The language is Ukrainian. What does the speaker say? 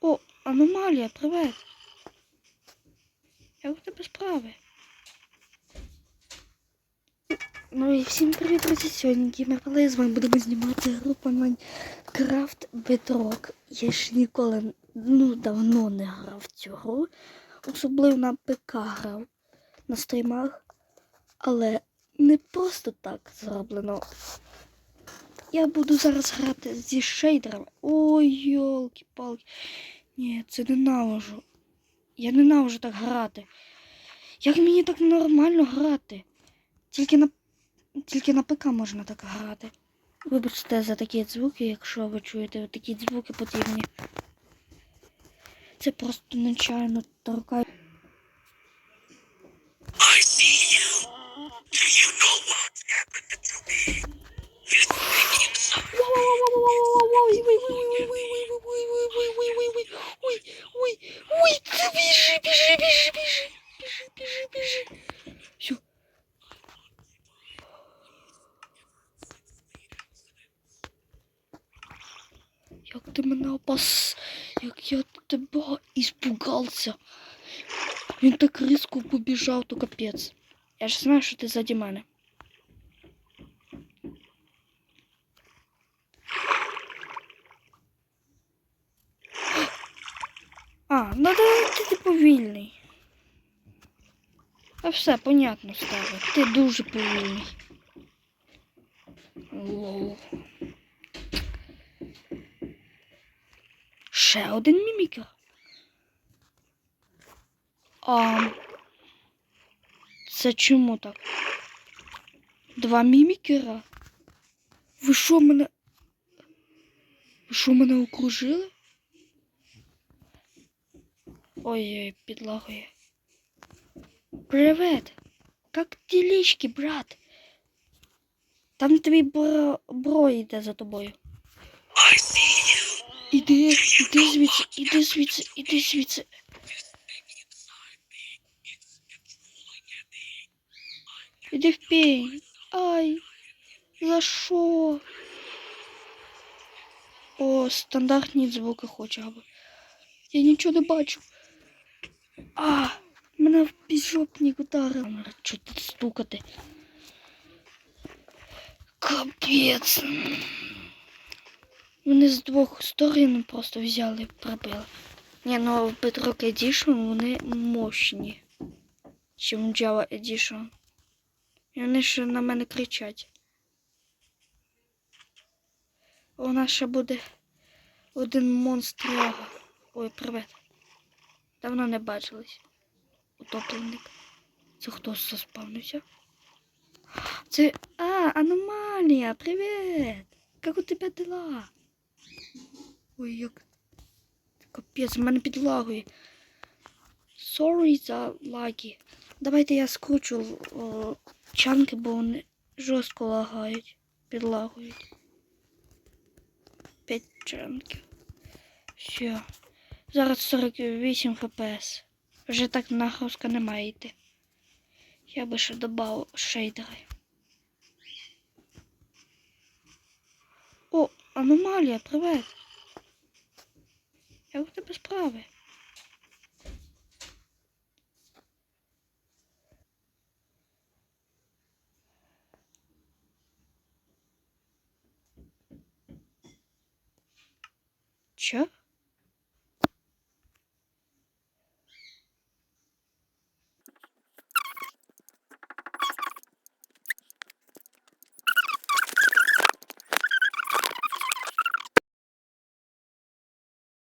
О, аномалія, привет. Як у тебе справи? Ну і всім привіт, друзі. Сьогодні Гімер з вами будемо знімати групу Майнкрафт Bedrock. Я ж ніколи ну, давно не грав в цю гру. Особливо на ПК грав на стрімах. Але не просто так зроблено. Я буду зараз грати зі шейдерами. Ой, йолки-палки. Ні, це ненавижу. Я ненавижу так грати. Як мені так нормально грати? Тільки на тільки на ПК можна так грати. Вибачте за такі звуки, якщо ви чуєте такі звуки потрібні. Це просто нечайно торкає. Як ти мене опас... Як я тебе іспугався. Він так різко побіжав, то капець. Я ж знаю, що ти ззаді мене. А, ну да, ти, повільний. А все, понятно стало. Ти дуже повільний. Лол. Ще один мімікер. А це чому так? Два мімікера? Ви що мене? Ви що мене окружили? Ой-ой, підлагує. Привет! Как делишки, брат? Там твій бро, бро йде за тобою. I see. Іди, іди звідси, іди звідси, іди звідси. Іди в пень. Ай. За що? О, стандартні звуки хоча б. Я нічого не бачу. А, мене в піджопник ударив. Що тут стукати? Капець. Вони з двох сторон просто взяли і прибили. Ні, ну в Bedrock вони мощні, чим в Java Edition. І вони ще на мене кричать. У нас ще буде один монстр. Ой, привет. Давно не бачились. Утопленник. Це хто заспавнився? Це. А, аномалія! Привіт! Як у тебе дела? Ой, як. Капець, в мене підлагує. Sorry за лаги. Давайте я скручу о, чанки, бо вони жорстко лагають. Підлагують. П'ять чанків. Все. Зараз 48 фпс. Вже так нагрузка не має йти. Я би ще додав шейдери. О, аномалія, привет. Як у тебе справи? Чо?